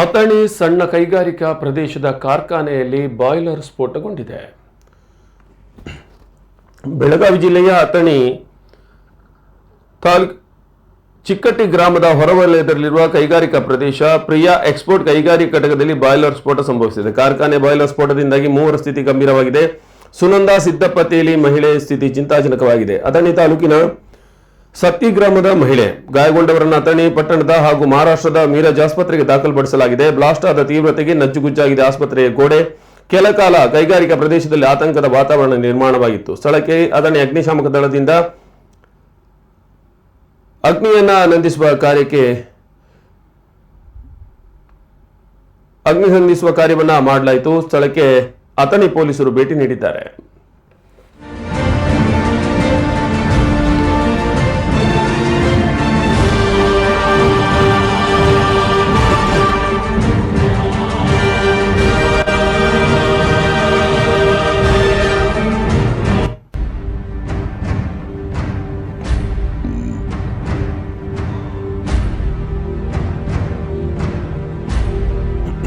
ಅಥಣಿ ಸಣ್ಣ ಕೈಗಾರಿಕಾ ಪ್ರದೇಶದ ಕಾರ್ಖಾನೆಯಲ್ಲಿ ಬಾಯ್ಲರ್ ಸ್ಫೋಟಗೊಂಡಿದೆ. ಬೆಳಗಾವಿ ಜಿಲ್ಲೆಯ ಅಥಣಿ ತಾಲೂಕ್ ಚಿಕ್ಕಟ್ಟಿ ಗ್ರಾಮದ ಹೊರವಲಯದಲ್ಲಿರುವ ಕೈಗಾರಿಕಾ ಪ್ರದೇಶ ಪ್ರಿಯಾ ಎಕ್ಸ್ಪೋರ್ಟ್ ಕೈಗಾರಿಕಾ ಘಟಕದಲ್ಲಿ ಬಾಯ್ಲರ್ ಸ್ಫೋಟ ಸಂಭವಿಸಿದೆ. ಕಾರ್ಖಾನೆ ಬಾಯ್ಲರ್ ಸ್ಫೋಟದಿಂದಾಗಿ ಮೂವರ ಸ್ಥಿತಿ ಗಂಭೀರವಾಗಿದೆ. ಸುನಂದಾ ಸಿದ್ದಪ್ಪ ತೇಲಿ ಮಹಿಳೆ ಸ್ಥಿತಿ ಚಿಂತಾಜನಕವಾಗಿದೆ. ಅಥಣಿ ತಾಲೂಕಿನ ಸತ್ತಿ ಗ್ರಾಮದ ಮಹಿಳೆ ಗಾಯಗೊಂಡವರನ್ನು ಅಥಣಿ ಪಟ್ಟಣದ ಹಾಗೂ ಮಹಾರಾಷ್ಟ್ರದ ಮೀರಜ್ ಆಸ್ಪತ್ರೆಗೆ ದಾಖಲುಪಡಿಸಲಾಗಿದೆ. ಬ್ಲಾಸ್ಟ್ ಆದ ತೀವ್ರತೆಗೆ ನಜ್ಜುಗುಜ್ಜಾಗಿದೆ ಆಸ್ಪತ್ರೆಯ ಗೋಡೆ. ಕೆಲಕಾಲ ಕೈಗಾರಿಕಾ ಪ್ರದೇಶದಲ್ಲಿ ಆತಂಕದ ವಾತಾವರಣ ನಿರ್ಮಾಣವಾಗಿತ್ತು. ಸ್ಥಳಕ್ಕೆ ಅದನ್ನೇ ಅಗ್ನಿಶಾಮಕ ದಳದಿಂದ ಅಗ್ನಿಯನ್ನ ನಂದಿಸುವ ಕಾರ್ಯಕ್ಕೆ ಅಗ್ನಿ ಹೊಂದಿಸುವ ಕಾರ್ಯವನ್ನ ಮಾಡಲಾಯಿತು. ಸ್ಥಳಕ್ಕೆ ಅಥಣಿ ಪೊಲೀಸರು ಭೇಟಿ ನೀಡಿದ್ದಾರೆ.